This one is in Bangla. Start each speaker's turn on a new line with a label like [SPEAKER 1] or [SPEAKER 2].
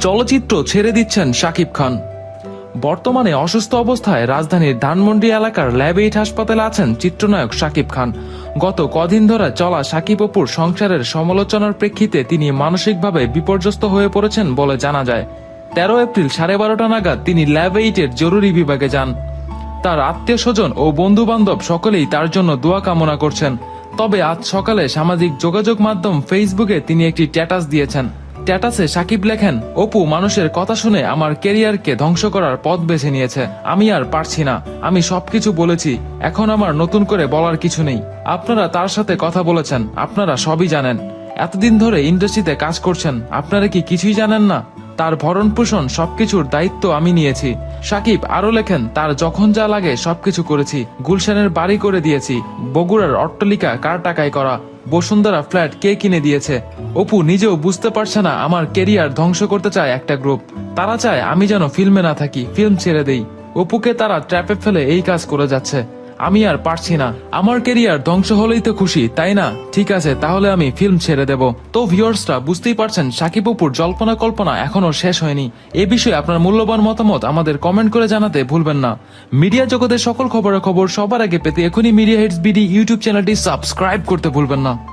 [SPEAKER 1] চলচ্চিত্র ছেড়ে দিচ্ছেন শাকিব খান। বর্তমানে অসুস্থ অবস্থায় রাজধানীর ধানমন্ডি এলাকার ল্যাব এইট হাসপাতালে আছেন চিত্রনায়ক শাকিব খান। গত কদিন ধরে চলা শাকিব অপুর সংসারের সমালোচনার প্রেক্ষিতে তিনি মানসিকভাবে বিপর্যস্ত হয়ে পড়েছেন বলে জানা যায়। তেরো এপ্রিল সাড়ে বারোটা নাগাদ তিনি ল্যাব এইটের জরুরি বিভাগে যান। তার আত্মীয় স্বজন ও বন্ধু বান্ধব সকলেই তার জন্য দোয়া কামনা করছেন। তবে আজ সকালে সামাজিক যোগাযোগ মাধ্যম ফেসবুকে তিনি একটি স্ট্যাটাস দিয়েছেন। স্ট্যাটাসে সাকিব লেখেন, অপু, মানুষের কথা শুনে আমার কেরিয়ারকে ধ্বংস করার পথ বেছে নিয়েছে। আমি আর পারছি না। আমি সবকিছু বলেছি। এখন আমার নতুন করে বলার কিছু নেই। আপনারা তার সাথে কথা বলেছেন। আপনারা সবই জানেন। এতদিন ধরে ইন্ডাস্ট্রিতে কাজ করছেন। আপনারা কি কিছুই জানেন না? তার ভরণ পোষণ সবকিছুর দায়িত্ব আমি নিয়েছি। সাকিব আরও লেখেন, তার যখন যা লাগে সবকিছু করেছি। গুলশানের বাড়ি করে দিয়েছি। বগুড়ার অট্টালিকা কার টাকায় করা? বসুন্ধরা ফ্ল্যাট কে কিনে দিয়েছে? অপু নিজেও বুঝতে পারছে না আমার কেরিয়ার ধ্বংস করতে চায় একটা গ্রুপ। তারা চায় আমি যেন ফিল্মে না থাকি, ফিল্ম ছেড়ে দেই। অপুকে তারা ট্র্যাপে ফেলে এই কাজ করে যাচ্ছে। আমি আর পারছি না। আমার কেরিয়ার ধ্বংস হলেই তো খুশি, তাই না? ঠিক আছে, তাহলে আমি ফিল্ম ছেড়ে দেব। তো ভিউয়ার্সরা বুঝতেই পারছেন, সাকিব অপুর জল্পনা কল্পনা এখনও শেষ হয়নি। এ বিষয়ে আপনার মূল্যবান মতামত আমাদের কমেন্ট করে জানাতে ভুলবেন না। মিডিয়া জগতের সকল খবরের খবর সবার আগে পেতে এখনই মিডিয়া হেডস বিডি ইউটিউব চ্যানেলটি সাবস্ক্রাইব করতে ভুলবেন না।